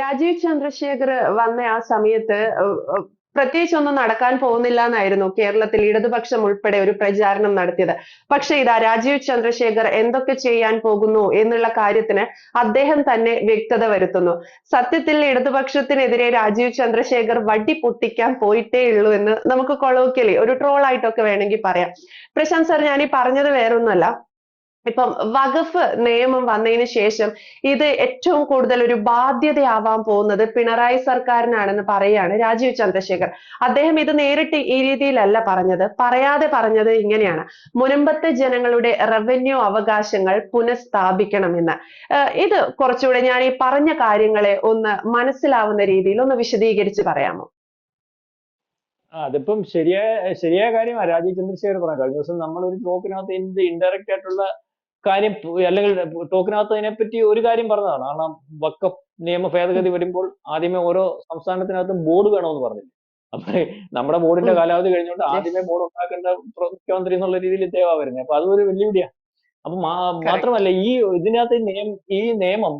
രാജീവ് ചന്ദ്രശേഖർ വന്ന ആ സമയത്ത് പ്രത്യേകിച്ച് ഒന്നും നടക്കാൻ പോകുന്നില്ല എന്നായിരുന്നു കേരളത്തിൽ ഇടതുപക്ഷം ഉൾപ്പെടെ ഒരു പ്രചാരണം നടത്തിയത്. പക്ഷെ ഇതാ രാജീവ് ചന്ദ്രശേഖർ എന്തൊക്കെ ചെയ്യാൻ പോകുന്നു എന്നുള്ള കാര്യത്തിന് അദ്ദേഹം തന്നെ വ്യക്തത വരുത്തുന്നു. സത്യത്തിൽ ഇടതുപക്ഷത്തിനെതിരെ രാജീവ് ചന്ദ്രശേഖർ വടി പൊട്ടിക്കാൻ പോയിട്ടേ ഉള്ളൂ എന്ന് നമുക്ക് കൊളോക്കിയലി ഒരു ട്രോൾ ആയിട്ടൊക്കെ വേണമെങ്കിൽ പറയാം. പ്രശാന്ത് സാർ ഞാൻ ഈ പറഞ്ഞത് വേറൊന്നുമല്ല ഇപ്പം വഖഫ് നിയമം വന്നതിന് ശേഷം ഇത് ഏറ്റവും കൂടുതൽ ഒരു ബാധ്യതയാവാൻ പോകുന്നത് പിണറായി സർക്കാരിനാണെന്ന് പറയാണ് രാജീവ് ചന്ദ്രശേഖർ. അദ്ദേഹം ഇത് നേരിട്ട് ഈ രീതിയിലല്ല പറഞ്ഞത്. പറയാതെ പറഞ്ഞത് ഇങ്ങനെയാണ്. മുനമ്പത്തെ ജനങ്ങളുടെ റവന്യൂ അവകാശങ്ങൾ പുനഃസ്ഥാപിക്കണമെന്ന്. ഇത് കുറച്ചുകൂടെ ഞാൻ ഈ പറഞ്ഞ കാര്യങ്ങളെ ഒന്ന് മനസ്സിലാവുന്ന രീതിയിൽ ഒന്ന് വിശദീകരിച്ച് പറയാമോ? അതിപ്പം ശരിയായ ശരിയായ കാര്യമാണ്. രാജീവ് ചന്ദ്രശേഖർ പറഞ്ഞ കഴിഞ്ഞ ദിവസം നമ്മൾ ഒരു ടോക്കിനകത്ത് എന്ത് ഇൻഡയറക്റ്റ് ആയിട്ടുള്ള കാര്യം അല്ലെങ്കിൽ ടോക്കിനകത്ത് അതിനെപ്പറ്റി ഒരു കാര്യം പറഞ്ഞതാണ്. കാരണം വക്ക നിയമ ഭേദഗതി വരുമ്പോൾ ആദ്യമേ ഓരോ സംസ്ഥാനത്തിനകത്തും ബോർഡ് വേണമെന്ന് പറഞ്ഞില്ല? അപ്പൊ നമ്മുടെ ബോർഡിന്റെ കാലാവധി കഴിഞ്ഞുകൊണ്ട് ആദ്യമേ ബോർഡ് ഉണ്ടാക്കേണ്ട മുഖ്യമന്ത്രി എന്നുള്ള രീതിയിൽ ഇദ്ദേഹമാണ് വരുന്നത്. അപ്പൊ അതൊരു വെല്ലുവിളിയാണ് അപ്പൊ മാത്രമല്ല ഈ ഇതിനകത്ത് ഈ നിയമം ഈ നിയമം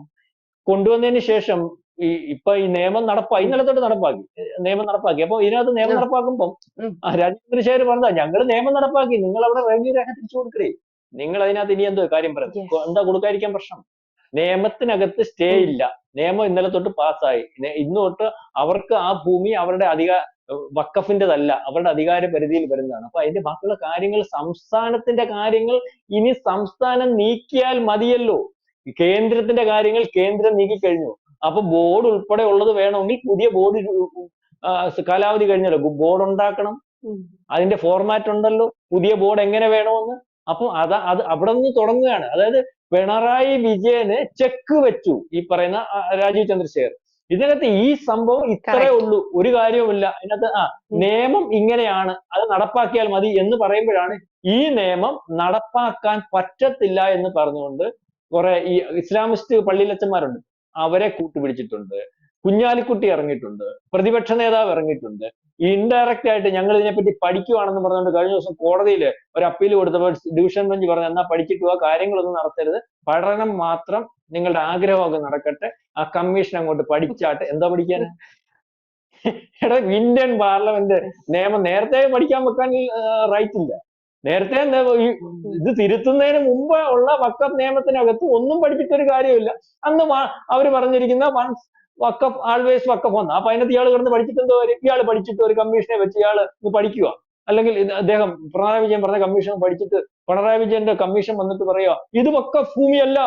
കൊണ്ടുവന്നതിന് ശേഷം ഈ ഇപ്പൊ ഈ നിയമം നടപ്പാക്കി ഇന്നലെ തൊട്ട് നടപ്പാക്കി. നിയമം നടപ്പാക്കി. അപ്പൊ ഇതിനകത്ത് നിയമം. നടപ്പാക്കുമ്പോൾ രാജേന്ദ്രശേഖർ പറഞ്ഞതാ ഞങ്ങൾ നിയമം നടപ്പാക്കി. നിങ്ങൾ അവിടെ റവന്യൂ രേഖ തിരിച്ചു കൊടുക്കണേ. നിങ്ങൾ അതിനകത്ത് ഇനി എന്തോ കാര്യം. പറയുന്നത് എന്താ കൊടുക്കാതിരിക്കാൻ പ്രശ്നം? നിയമത്തിനകത്ത് സ്റ്റേ ഇല്ല. നിയമം ഇന്നലെ തൊട്ട് പാസ്സായി. ഇന്ന് തൊട്ട് അവർക്ക് ആ ഭൂമി അവരുടെ അധികാര വക്കഫിന്റെതല്ല അവരുടെ അധികാര പരിധിയിൽ വരുന്നതാണ്. അപ്പൊ അതിന്റെ ബാക്കിയുള്ള കാര്യങ്ങൾ സംസ്ഥാനത്തിന്റെ കാര്യങ്ങൾ ഇനി സംസ്ഥാനം നീക്കിയാൽ മതിയല്ലോ. കേന്ദ്രത്തിന്റെ കാര്യങ്ങൾ കേന്ദ്രം നീക്കിക്കഴിഞ്ഞു അപ്പൊ ബോർഡ് ഉൾപ്പെടെ ഉള്ളത് വേണമെങ്കിൽ പുതിയ ബോർഡ് കാലാവധി കഴിഞ്ഞല്ലോ. ബോർഡ് ഉണ്ടാക്കണം അതിന്റെ ഫോർമാറ്റ് ഉണ്ടല്ലോ. പുതിയ ബോർഡ് എങ്ങനെ വേണമെന്ന് അപ്പൊ അത് അത് അവിടെ നിന്ന് തുടങ്ങുകയാണ്. അതായത് പിണറായി വിജയന് ചെക്ക് വെച്ചു ഈ പറയുന്ന രാജീവ് ചന്ദ്രശേഖർ. ഇതിനകത്ത് ഈ സംഭവം ഇത്രേ ഉള്ളൂ. ഒരു കാര്യവുമില്ല. അതിനകത്ത് ആ നിയമം ഇങ്ങനെയാണ്. അത് നടപ്പാക്കിയാൽ മതി എന്ന് പറയുമ്പോഴാണ് ഈ നിയമം നടപ്പാക്കാൻ പറ്റത്തില്ല എന്ന് പറഞ്ഞുകൊണ്ട് കുറെ ഈ ഇസ്ലാമിസ്റ്റ് പള്ളിയിലച്ചന്മാരുണ്ട്. അവരെ കൂട്ടുപിടിച്ചിട്ടുണ്ട്. കുഞ്ഞാലിക്കുട്ടി ഇറങ്ങിയിട്ടുണ്ട്. പ്രതിപക്ഷ നേതാവ് ഇറങ്ങിയിട്ടുണ്ട്. ഇൻഡയറക്റ്റ് ആയിട്ട് ഞങ്ങൾ ഇതിനെപ്പറ്റി പഠിക്കുവാണെന്ന് പറഞ്ഞുകൊണ്ട് കഴിഞ്ഞ ദിവസം കോടതിയിൽ ഒരു അപ്പീൽ കൊടുത്തപ്പോൾ ഡിവിഷൻ ബെഞ്ച് പറഞ്ഞു എന്നാ പഠിച്ചിട്ട് ആ കാര്യങ്ങളൊന്നും നടത്തരുത്. പഠനം മാത്രം നിങ്ങളുടെ ആഗ്രഹമൊക്കെ നടക്കട്ടെ. ആ കമ്മീഷൻ അങ്ങോട്ട് പഠിച്ചാട്ടെ. എന്താ പഠിക്കാൻ? എടാ ഇന്ത്യൻ പാർലമെന്റ് നിയമം നേരത്തെ പഠിക്കാൻ വെക്കാൻ റൈറ്റ് ഇല്ല. നേരത്തെ ഇത് തിരുത്തുന്നതിന് മുമ്പ് ഉള്ള വക്കഫ് നിയമത്തിനകത്ത് ഒന്നും പഠിച്ചിട്ടൊരു കാര്യമില്ല അന്ന് അവർ പറഞ്ഞിരിക്കുന്ന വൺസ് വക്കഫ് ആൾവേസ് വക്കഫ് ഒന്ന് അപ്പൊ അതിനകത്ത് ഇയാൾ കിടന്ന് പഠിച്ചിട്ട് എന്തോ വരും ഇയാൾ പഠിച്ചിട്ട് ഒരു കമ്മീഷനെ വെച്ച് ഇയാൾ ഇത് പഠിക്കുക. അല്ലെങ്കിൽ അദ്ദേഹം പിണറായി വിജയൻ പറഞ്ഞ കമ്മീഷൻ പഠിച്ചിട്ട് പിണറായി വിജയന്റെ കമ്മീഷൻ വന്നിട്ട് പറയുക ഇത് വക്കഫ് ഭൂമിയല്ല.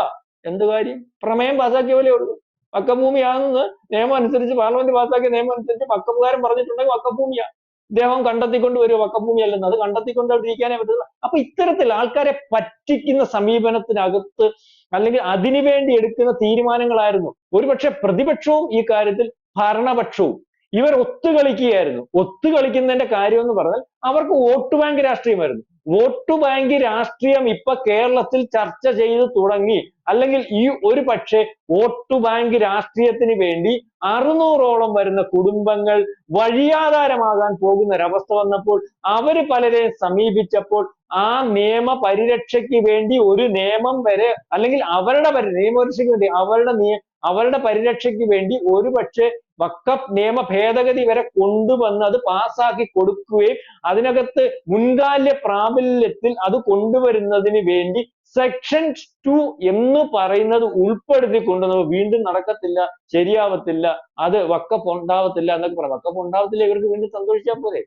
എന്ത് കാര്യം? പ്രമേയം പാസ്സാക്കിയ പോലെ ഉള്ളൂ. വക്കഭൂമിയാണെന്ന് നിയമം അനുസരിച്ച് പാർലമെന്റ് പാസ്സാക്കിയ നിയമം അനുസരിച്ച് വക്കഫുകാരൻ പറഞ്ഞിട്ടുണ്ടെങ്കിൽ വക്കഭൂമിയാ ഇദ്ദേഹം കണ്ടെത്തിക്കൊണ്ട് വരും വക്കഫ് ഭൂമിയല്ലെന്ന്. അത് കണ്ടെത്തിക്കൊണ്ട് അവിടെ ഇരിക്കാനേ പറ്റുള്ളൂ അപ്പൊ ഇത്തരത്തിൽ ആൾക്കാരെ പറ്റിക്കുന്ന സമീപനത്തിനകത്ത് അല്ലെങ്കിൽ അതിനു വേണ്ടി എടുക്കുന്ന തീരുമാനങ്ങളായിരുന്നു. ഒരുപക്ഷെ പ്രതിപക്ഷവും ഈ കാര്യത്തിൽ ഭരണപക്ഷവും. ഇവർ ഒത്തുകളിക്കുകയായിരുന്നു. ഒത്തുകളിക്കുന്നതിന്റെ കാര്യം എന്ന് പറഞ്ഞാൽ അവർക്ക് വോട്ട് ബാങ്ക് രാഷ്ട്രീയമായിരുന്നു. വോട്ട് ബാങ്ക് രാഷ്ട്രീയം ഇപ്പൊ കേരളത്തിൽ ചർച്ച ചെയ്ത് തുടങ്ങി. അല്ലെങ്കിൽ ഈ ഒരു പക്ഷേ വോട്ട് ബാങ്ക് രാഷ്ട്രീയത്തിന് വേണ്ടി അറുന്നൂറോളം വരുന്ന കുടുംബങ്ങൾ വഴിയാധാരമാകാൻ പോകുന്ന ഒരവസ്ഥ വന്നപ്പോൾ അവർ പലരെയും സമീപിച്ചപ്പോൾ ആ നിയമ പരിരക്ഷയ്ക്ക് വേണ്ടി ഒരു നിയമം വരെ അല്ലെങ്കിൽ അവരുടെ പരി നിയമപരിരക്ഷയ്ക്ക് വേണ്ടി അവരുടെ നിയ അവരുടെ പരിരക്ഷയ്ക്ക് വേണ്ടി ഒരു പക്ഷേ വക്കപ്പ് നിയമ ഭേദഗതി വരെ കൊണ്ടുവന്ന് അത് പാസ്സാക്കി കൊടുക്കുകയും അതിനകത്ത് മുൻകാല പ്രാബല്യത്തിൽ അത് കൊണ്ടുവരുന്നതിന് വേണ്ടി സെക്ഷൻ ടു എന്ന് പറയുന്നത് ഉൾപ്പെടുത്തി കൊണ്ടുവന്നത് വീണ്ടും നടക്കത്തില്ല ശരിയാവത്തില്ല അത് വക്കപ്പ് ഉണ്ടാവത്തില്ല എന്നൊക്കെ പറയാം. വക്കപ്പ് ഉണ്ടാവത്തില്ല ഇവർക്ക് വീണ്ടും സന്തോഷിച്ചാൽ പോരെ.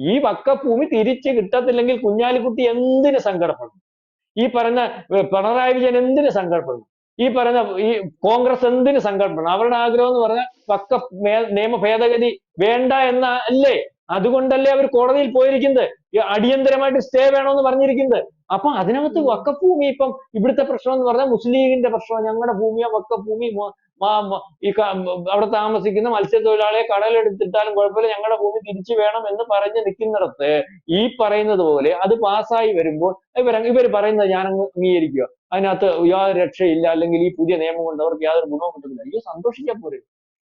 ഈ വക്കഭൂമി തിരിച്ച് കിട്ടത്തില്ലെങ്കിൽ കുഞ്ഞാലിക്കുട്ടി എന്തിന് സങ്കടപ്പെടും? ഈ പറഞ്ഞ പിണറായി വിജയൻ എന്തിന് സങ്കടപ്പെടും? ഈ പറഞ്ഞ ഈ കോൺഗ്രസ് എന്തിന് സങ്കടപ്പെടണം അവരുടെ ആഗ്രഹം എന്ന് പറഞ്ഞ വക്ക മേ- നിയമ ഭേദഗതി വേണ്ട എന്ന അല്ലേ? അതുകൊണ്ടല്ലേ അവർ കോടതിയിൽ പോയിരിക്കുന്നത്? അടിയന്തരമായിട്ട് സ്റ്റേ വേണമെന്ന് പറഞ്ഞിരിക്കുന്നത്. അപ്പൊ അതിനകത്ത് വക്കഭൂമി ഇപ്പം ഇവിടുത്തെ പ്രശ്നം എന്ന് പറഞ്ഞാൽ മുസ്ലിം ലീഗിന്റെ പ്രശ്നം ഞങ്ങളുടെ ഭൂമിയാ വക്കഫ് ഭൂമി മൊ- മാ- മ- ഈ അവിടെ താമസിക്കുന്ന മത്സ്യത്തൊഴിലാളിയെ കടലെടുത്തിട്ടാലും കുഴപ്പമില്ല ഞങ്ങളുടെ ഭൂമി തിരിച്ചു വേണം എന്ന് പറഞ്ഞ് നിൽക്കുന്നിടത്ത് ഈ പറയുന്നത് പോലെ അത് പാസ്സായി വരുമ്പോൾ ഇവർ ഇവർ പറയുന്നത് ഞാൻ അംഗീകരിക്കുക. അതിനകത്ത് യാതൊരു രക്ഷയില്ല അല്ലെങ്കിൽ ഈ പുതിയ നിയമം കൊണ്ട് അവർക്ക് യാതൊരു ഗുണവും കിട്ടുന്നില്ല. അയ്യോ സന്തോഷിക്കാൻ പോരെ.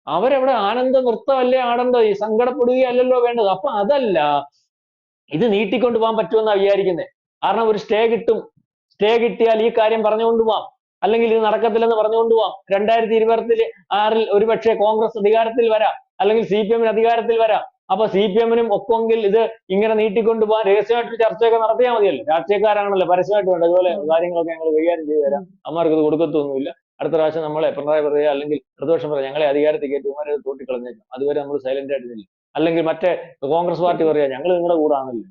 അവരവിടെ ആനന്ദ നൃത്തമല്ലേ ആടേണ്ടത് ഈ സങ്കടപ്പെടുകയല്ലല്ലോ വേണ്ടത്. അപ്പൊ അതല്ല ഇത് നീട്ടിക്കൊണ്ട് പോകാൻ പറ്റുമെന്നാ വിചാരിക്കുന്നത് കാരണം ഒരു സ്റ്റേ കിട്ടും. സ്റ്റേ കിട്ടിയാൽ ഈ കാര്യം പറഞ്ഞുകൊണ്ട് പോവാം. അല്ലെങ്കിൽ ഇത് നടക്കത്തില്ലെന്ന് പറഞ്ഞുകൊണ്ട് പോവാം. രണ്ടായിരത്തി ഇരുപത്തി ആറിൽ ഒരുപക്ഷെ കോൺഗ്രസ് അധികാരത്തിൽ വരാം. അല്ലെങ്കിൽ സി പി എമ്മിന് അധികാരത്തിൽ വരാം. അപ്പൊ സി പി എമ്മിനും ഒക്കെങ്കിൽ ഇത് ഇങ്ങനെ നീട്ടിക്കൊണ്ടു പോകാൻ രഹസ്യമായിട്ട് ചർച്ചയൊക്കെ നടത്തിയാൽ മതിയല്ലോ. രാഷ്ട്രീയക്കാരാണല്ലോ പരസ്യമായിട്ട് വേണ്ട അതുപോലെ കാര്യങ്ങളൊക്കെ ഞങ്ങൾ കൈകാര്യം ചെയ്തു തരാം. അമ്മമാർക്ക് ഇത് കൊടുക്കത്തൊന്നുമില്ല. അടുത്ത പ്രാവശ്യം നമ്മളെ പിണറായി പറയുക അല്ലെങ്കിൽ പ്രതിപക്ഷം പറയുക ഞങ്ങളെ അധികാരത്തിൽ കയറ്റി ഇവന്മാരെ തോട്ടിക്കളഞ്ഞേക്കാം. അതുവരെ നമ്മൾ സൈലന്റ് ആയിട്ട് നിൽക്കും അല്ലെങ്കിൽ മറ്റേ കോൺഗ്രസ് പാർട്ടി പറയുക ഞങ്ങൾ നിങ്ങളുടെ കൂടാണല്ലോ.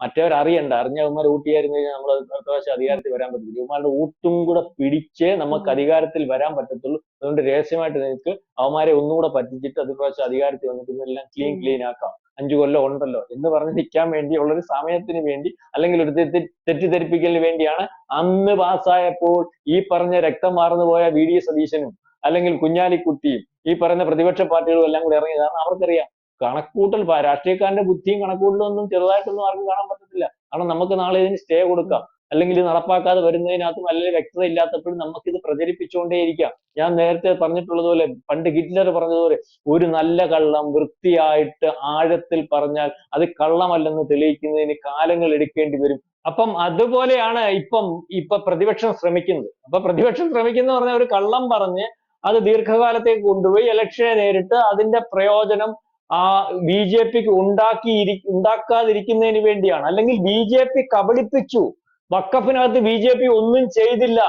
മറ്റവർ അറിയണ്ട അറിഞ്ഞ ഇവന്മാർ ഊട്ടിയായിരുന്നു കഴിഞ്ഞാൽ നമ്മൾ അടുത്ത പ്രാവശ്യം അധികാരത്തിൽ വരാൻ പറ്റത്തില്ല. ഇവന്മാരുടെ ഊട്ടും കൂടെ പിടിച്ച് നമുക്ക് അധികാരത്തിൽ വരാൻ പറ്റത്തുള്ളൂ. അതുകൊണ്ട് രഹസ്യമായിട്ട് നിനക്ക് അവന്മാരെ ഒന്നുകൂടെ പറ്റിച്ചിട്ട് അടുത്ത പ്രാവശ്യം അധികാരത്തിൽ വന്നിട്ട് ഇതെല്ലാം ക്ലീൻ ക്ലീൻ ആക്കാം. അഞ്ചു കൊല്ലം ഉണ്ടല്ലോ. എന്ന് പറഞ്ഞ് നിൽക്കാൻ വേണ്ടി ഉള്ളൊരു സമയത്തിന് വേണ്ടി അല്ലെങ്കിൽ ഒരു തെറ്റി തെറ്റിദ്ധരിപ്പിക്കലിന് വേണ്ടിയാണ് അന്ന് പാസ്സായപ്പോൾ ഈ പറഞ്ഞ രക്തം മാർന്നു പോയ വി. ഡി. സതീശനും അല്ലെങ്കിൽ കുഞ്ഞാലിക്കുട്ടിയും ഈ പറയുന്ന പ്രതിപക്ഷ പാർട്ടികളും എല്ലാം കൂടി ഇറങ്ങി. കാരണം അവർക്കറിയാം കണക്കൂട്ടൽ രാഷ്ട്രീയക്കാരന്റെ ബുദ്ധിയും കണക്കൂട്ടലൊന്നും ചെറുതായിട്ടൊന്നും ആർക്കും കാണാൻ പറ്റത്തില്ല. കാരണം നമുക്ക് നാളെ ഇതിന് സ്റ്റേ കൊടുക്കാം. അല്ലെങ്കിൽ നടപ്പാക്കാതെ വരുന്നതിനകത്തും അല്ലെങ്കിൽ വ്യക്തത ഇല്ലാത്തപ്പോഴും നമുക്ക് ഇത് പ്രചരിപ്പിച്ചുകൊണ്ടേയിരിക്കാം. ഞാൻ നേരത്തെ പറഞ്ഞിട്ടുള്ളതുപോലെ പണ്ട് ഹിറ്റ്ലർ പറഞ്ഞതുപോലെ ഒരു നല്ല കള്ളം വൃത്തിയായിട്ട് ആഴത്തിൽ പറഞ്ഞാൽ അത് കള്ളമല്ലെന്ന് തെളിയിക്കുന്നതിന് കാലങ്ങൾ എടുക്കേണ്ടി വരും. അപ്പം അതുപോലെയാണ് ഇപ്പം ഇപ്പൊ പ്രതിപക്ഷം ശ്രമിക്കുന്നത്. അപ്പൊ പ്രതിപക്ഷം ശ്രമിക്കുന്ന പറഞ്ഞ ഒരു കള്ളം പറഞ്ഞ് അത് ദീർഘകാലത്തേക്ക് കൊണ്ടുപോയി ഇലക്ഷനെ നേരിട്ട് അതിന്റെ പ്രയോജനം ആ ബി ജെ പിക്ക് ഉണ്ടാക്കി ഉണ്ടാക്കാതിരിക്കുന്നതിന് വേണ്ടിയാണ്. അല്ലെങ്കിൽ ബി ജെ പി കബളിപ്പിച്ചു. വക്കഫിനകത്ത് ബി ജെ പി ഒന്നും ചെയ്തില്ല.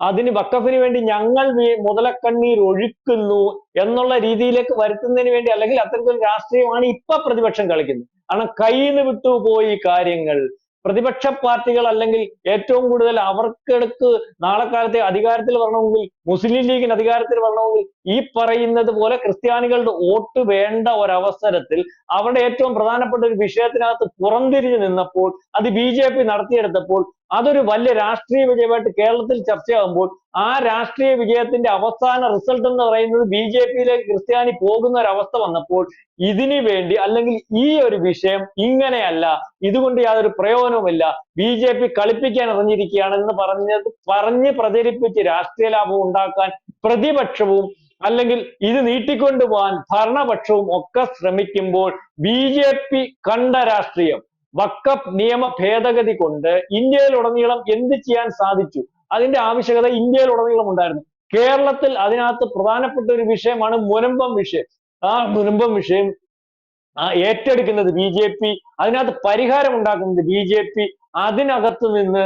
അതിന് വക്കഫിന് വേണ്ടി ഞങ്ങൾ മുതലക്കണ്ണീർ ഒഴുക്കുന്നു എന്നുള്ള രീതിയിലേക്ക് വരുത്തുന്നതിന് വേണ്ടി അല്ലെങ്കിൽ അത്തരത്തിൽ രാഷ്ട്രീയമാണ് ഇപ്പൊ പ്രതിപക്ഷം കളിക്കുന്നത്. കാരണം കയ്യിൽ നിന്ന് വിട്ടുപോയി കാര്യങ്ങൾ. പ്രതിപക്ഷ പാർട്ടികൾ അല്ലെങ്കിൽ ഏറ്റവും കൂടുതൽ അവർക്കെടുക്ക് നാളെ കാലത്തെ അധികാരത്തിൽ വരണമെങ്കിൽ മുസ്ലിം ലീഗിന് അധികാരത്തിൽ വരണമെങ്കിൽ ഈ പറയുന്നത് പോലെ ക്രിസ്ത്യാനികളുടെ വോട്ട് വേണ്ട ഒരവസരത്തിൽ അവരുടെ ഏറ്റവും പ്രധാനപ്പെട്ട ഒരു വിഷയത്തിനകത്ത് പുറംതിരിഞ്ഞു നിന്നപ്പോൾ അത് ബി ജെ പി നടത്തിയെടുത്തപ്പോൾ അതൊരു വലിയ രാഷ്ട്രീയ വിജയമായിട്ട് കേരളത്തിൽ ചർച്ചയാകുമ്പോൾ ആ രാഷ്ട്രീയ വിജയത്തിന്റെ അവസാന റിസൾട്ട് എന്ന് പറയുന്നത് ബി ജെ പിയിലേക്ക് ക്രിസ്ത്യാനി പോകുന്ന ഒരു അവസ്ഥ വന്നപ്പോൾ ഇതിനു വേണ്ടി അല്ലെങ്കിൽ ഈ ഒരു വിഷയം ഇങ്ങനെയല്ല ഇതുകൊണ്ട് യാതൊരു പ്രയോജനവുമില്ല ബി ജെ പി കളിപ്പിക്കാൻ ഇറങ്ങിയിരിക്കുകയാണെന്ന് പറഞ്ഞത് പറഞ്ഞ് പ്രചരിപ്പിച്ച് രാഷ്ട്രീയ ലാഭം ഉണ്ടാക്കാൻ പ്രതിപക്ഷവും അല്ലെങ്കിൽ ഇത് നീട്ടിക്കൊണ്ടുപോകാൻ ഭരണപക്ഷവും ഒക്കെ ശ്രമിക്കുമ്പോൾ ബി കണ്ട രാഷ്ട്രീയം വക്കഫ് നിയമ ഭേദഗതി കൊണ്ട് ഇന്ത്യയിലുടനീളം എന്ത് ചെയ്യാൻ സാധിച്ചു? അതിന്റെ ആവശ്യകത ഇന്ത്യയിലുടനീളം ഉണ്ടായിരുന്നു. കേരളത്തിൽ അതിനകത്ത് പ്രധാനപ്പെട്ട ഒരു വിഷയമാണ് മുനമ്പം വിഷയം. ആ മുനമ്പം വിഷയം ഏറ്റെടുക്കുന്നത് ബി ജെ പി അതിനകത്ത് പരിഹാരം ഉണ്ടാക്കുന്നത് ബി ജെ പി അതിനകത്ത് നിന്ന്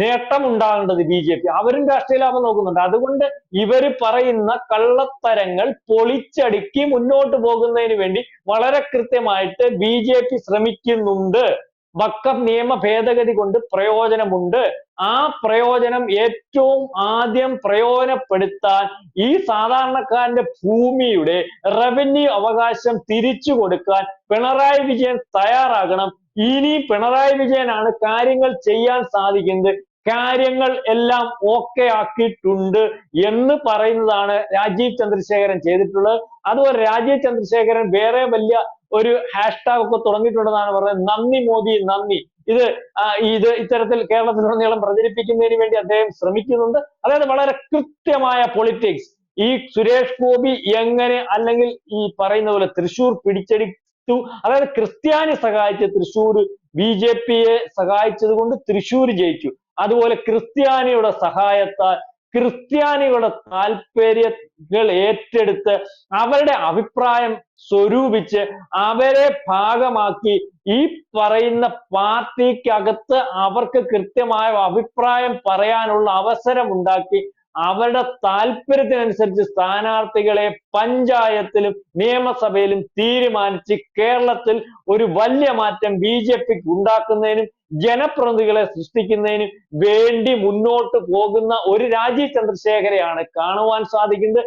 നേട്ടം ഉണ്ടാകേണ്ടത് ബി ജെ പി. അവരും രാഷ്ട്രീയ ലാഭം നോക്കുന്നുണ്ട്. അതുകൊണ്ട് ഇവർ പറയുന്ന കള്ളത്തരങ്ങൾ പൊളിച്ചടുക്കി മുന്നോട്ട് പോകുന്നതിന് വേണ്ടി വളരെ കൃത്യമായിട്ട് ബി ജെ പി ശ്രമിക്കുന്നുണ്ട്. വക്കഫ് നിയമ ഭേദഗതി കൊണ്ട് പ്രയോജനമുണ്ട്. ആ പ്രയോജനം ഏറ്റവും ആദ്യം പ്രയോജനപ്പെടുത്താൻ ഈ സാധാരണക്കാരന്റെ ഭൂമിയുടെ റവന്യൂ അവകാശം തിരിച്ചു കൊടുക്കാൻ പിണറായി വിജയൻ തയ്യാറാകണം ഇനി പിണറായി വിജയനാണ് കാര്യങ്ങൾ ചെയ്യാൻ സാധിക്കുന്നത്. കാര്യങ്ങൾ എല്ലാം ഓക്കെ ആക്കിയിട്ടുണ്ട് എന്ന് പറയുന്നതാണ് രാജീവ് ചന്ദ്രശേഖരൻ ചെയ്തിട്ടുള്ളത്. അതുപോലെ രാജീവ് ചന്ദ്രശേഖരൻ വേറെ വലിയ ഒരു ഹാഷ്ടാഗ് ഒക്കെ തുടങ്ങിയിട്ടുണ്ടെന്നാണ് പറയുന്നത് നന്ദി മോദി നന്ദി. ഇത് ഇത് ഇത്തരത്തിൽ കേരളത്തിലുടനീളം പ്രചരിപ്പിക്കുന്നതിന് വേണ്ടി അദ്ദേഹം ശ്രമിക്കുന്നുണ്ട്. അതായത് വളരെ കൃത്യമായ പൊളിറ്റിക്സ് ഈ സുരേഷ് ഗോപി എങ്ങനെ അല്ലെങ്കിൽ ഈ പറയുന്ന പോലെ തൃശൂർ പിടിച്ചെടുത്തു അതായത് ക്രിസ്ത്യാനി സഹായിച്ച തൃശൂർ ബി ജെ പിയെ സഹായിച്ചത് കൊണ്ട് തൃശൂർ ജയിച്ചു. അതുപോലെ ക്രിസ്ത്യാനിയുടെ സഹായത്താൽ ക്രിസ്ത്യാനികളുടെ താല്പര്യങ്ങൾ ഏറ്റെടുത്ത് അവരുടെ അഭിപ്രായം സ്വരൂപിച്ച് അവരെ ഭാഗമാക്കി ഈ പറയുന്ന പാർട്ടിക്കകത്ത് അവർക്ക് കൃത്യമായ അഭിപ്രായം പറയാനുള്ള അവസരം ഉണ്ടാക്കി അവരുടെ താല്പര്യത്തിനനുസരിച്ച് സ്ഥാനാർത്ഥികളെ പഞ്ചായത്തിലും നിയമസഭയിലും തീരുമാനിച്ച് കേരളത്തിൽ ഒരു വലിയ മാറ്റം ബി ജെ പിക്ക് ഉണ്ടാക്കുന്നതിനും ജനപ്രതിനിധികളെ സൃഷ്ടിക്കുന്നതിനും വേണ്ടി മുന്നോട്ട് പോകുന്ന ഒരു രാജീവ് ചന്ദ്രശേഖരെയാണ് കാണുവാൻ സാധിക്കുന്നത്.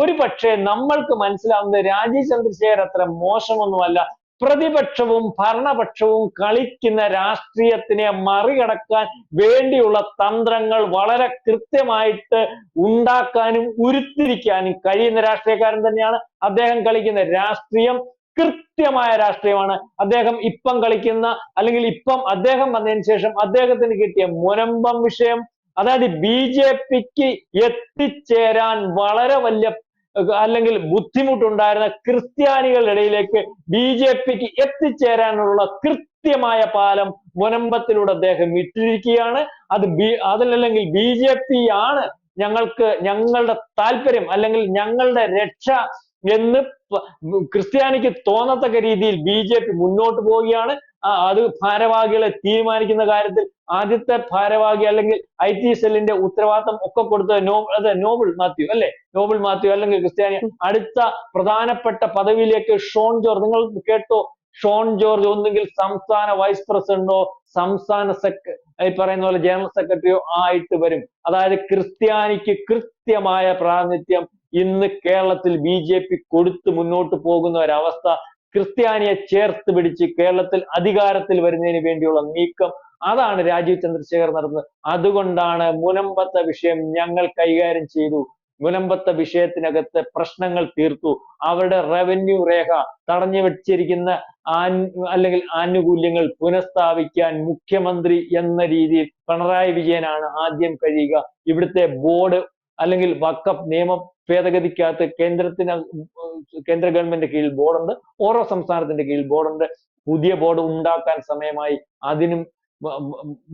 ഒരു പക്ഷേ നമ്മൾക്ക് മനസ്സിലാവുന്നത് രാജീവ് ചന്ദ്രശേഖർ അത്ര മോശമൊന്നുമല്ല. പ്രതിപക്ഷവും ഭരണപക്ഷവും കളിക്കുന്ന രാഷ്ട്രീയത്തിനെ മറികടക്കാൻ വേണ്ടിയുള്ള തന്ത്രങ്ങൾ വളരെ കൃത്യമായിട്ട് ഉണ്ടാക്കാനും ഉരുത്തിരിക്കാനും കഴിയുന്ന രാഷ്ട്രീയക്കാരൻ തന്നെയാണ് അദ്ദേഹം കളിക്കുന്ന രാഷ്ട്രീയം. കൃത്യമായ രാഷ്ട്രീയമാണ്. അദ്ദേഹം ഇപ്പം കളിക്കുന്ന അല്ലെങ്കിൽ ഇപ്പം അദ്ദേഹം വന്നതിന് ശേഷം അദ്ദേഹത്തിന് കിട്ടിയ മുനമ്പം വിഷയം. അതായത് ബി ജെ പിക്ക് എത്തിച്ചേരാൻ വളരെ വലിയ അല്ലെങ്കിൽ ബുദ്ധിമുട്ടുണ്ടായിരുന്ന ക്രിസ്ത്യാനികളുടെ ഇടയിലേക്ക് ബി ജെ പിക്ക് എത്തിച്ചേരാനുള്ള കൃത്യമായ പാലം മുനമ്പത്തിലൂടെ അദ്ദേഹം ഇട്ടിരിക്കുകയാണ്. അത് ബി അതിലല്ലെങ്കിൽ ബി ജെ പി ആണ് ഞങ്ങൾക്ക് ഞങ്ങളുടെ താല്പര്യം അല്ലെങ്കിൽ ഞങ്ങളുടെ രക്ഷ എന്ന് ക്രിസ്ത്യാനിക്ക് തോന്നത്തക്ക രീതിയിൽ ബി ജെ പി മുന്നോട്ട് പോവുകയാണ്. അത് ഭാരവാഹികളെ തീരുമാനിക്കുന്ന കാര്യത്തിൽ ആദ്യത്തെ ഭാരവാഹി അല്ലെങ്കിൽ ഐ ടി സെല്ലിന്റെ ഉത്തരവാദിത്തം ഒക്കെ കൊടുത്തത് നോ അതെ നോബിൾ മാത്യു അല്ലെ? നോബിൾ മാത്യു അല്ലെങ്കിൽ ക്രിസ്ത്യാനി. അടുത്ത പ്രധാനപ്പെട്ട പദവിയിലേക്ക് ഷോൺ ജോർജ്. നിങ്ങൾ കേട്ടോ? ഷോൺ ജോർജ് ഒന്നുകിൽ സംസ്ഥാന വൈസ് പ്രസിഡന്റോ സംസ്ഥാന സെക്ര ഈ പറയുന്ന പോലെ ജനറൽ സെക്രട്ടറിയോ ആയിട്ട് വരും. അതായത് ക്രിസ്ത്യാനിക്ക് കൃത്യമായ പ്രാതിനിധ്യം ഇന്ന് കേരളത്തിൽ ബി ജെ പി കൊടുത്ത് മുന്നോട്ട് പോകുന്ന ഒരവസ്ഥ. ക്രിസ്ത്യാനിയെ ചേർത്ത് പിടിച്ച് കേരളത്തിൽ അധികാരത്തിൽ വരുന്നതിന് വേണ്ടിയുള്ള നീക്കം അതാണ് രാജീവ് ചന്ദ്രശേഖർ നടന്നത്. അതുകൊണ്ടാണ് മുനമ്പത്തെ വിഷയം ഞങ്ങൾ കൈകാര്യം ചെയ്തു. മുനമ്പത്തെ വിഷയത്തിനകത്ത് പ്രശ്നങ്ങൾ തീർത്തു. അവരുടെ റവന്യൂ രേഖ തടഞ്ഞു വെച്ചിരിക്കുന്ന അല്ലെങ്കിൽ ആനുകൂല്യങ്ങൾ പുനഃസ്ഥാപിക്കാൻ മുഖ്യമന്ത്രി എന്ന രീതിയിൽ പിണറായി വിജയനാണ് ആദ്യം കഴിയുക. ഇവിടുത്തെ ബോർഡ് അല്ലെങ്കിൽ വക്കപ്പ് നിയമ ഭേദഗതിക്കകത്ത് കേന്ദ്രത്തിന് കേന്ദ്ര ഗവൺമെന്റ് കീഴിൽ ബോർഡുണ്ട് ഓരോ സംസ്ഥാനത്തിന്റെ കീഴിൽ ബോർഡുണ്ട് പുതിയ ബോർഡ് ഉണ്ടാക്കാൻ സമയമായി. അതിനും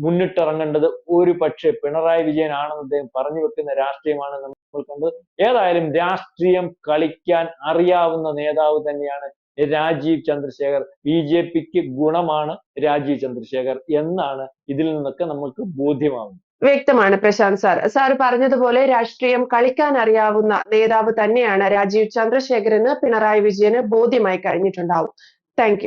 മുന്നിട്ടിറങ്ങേണ്ടത് ഒരു പക്ഷേ പിണറായി വിജയൻ ആണെന്ന് അദ്ദേഹം പറഞ്ഞു വെക്കുന്ന രാഷ്ട്രീയമാണ് നമ്മൾ കണ്ടത്. ഏതായാലും രാഷ്ട്രീയം കളിക്കാൻ അറിയാവുന്ന നേതാവ് തന്നെയാണ് രാജീവ് ചന്ദ്രശേഖർ. ബി ജെ പിക്ക് ഗുണമാണ് രാജീവ് ചന്ദ്രശേഖർ എന്നാണ് ഇതിൽ നിന്നൊക്കെ നമുക്ക് ബോധ്യമാവുന്നത്. വ്യക്തമാണ് പ്രശാന്ത് സാർ. സാർ പറഞ്ഞതുപോലെ രാഷ്ട്രീയം കളിക്കാൻ അറിയാവുന്ന നേതാവ് തന്നെയാണ് രാജീവ് ചന്ദ്രശേഖർ പിണറായി വിജയന് ബോധ്യമായി കഴിഞ്ഞിട്ടുണ്ടാവും. താങ്ക്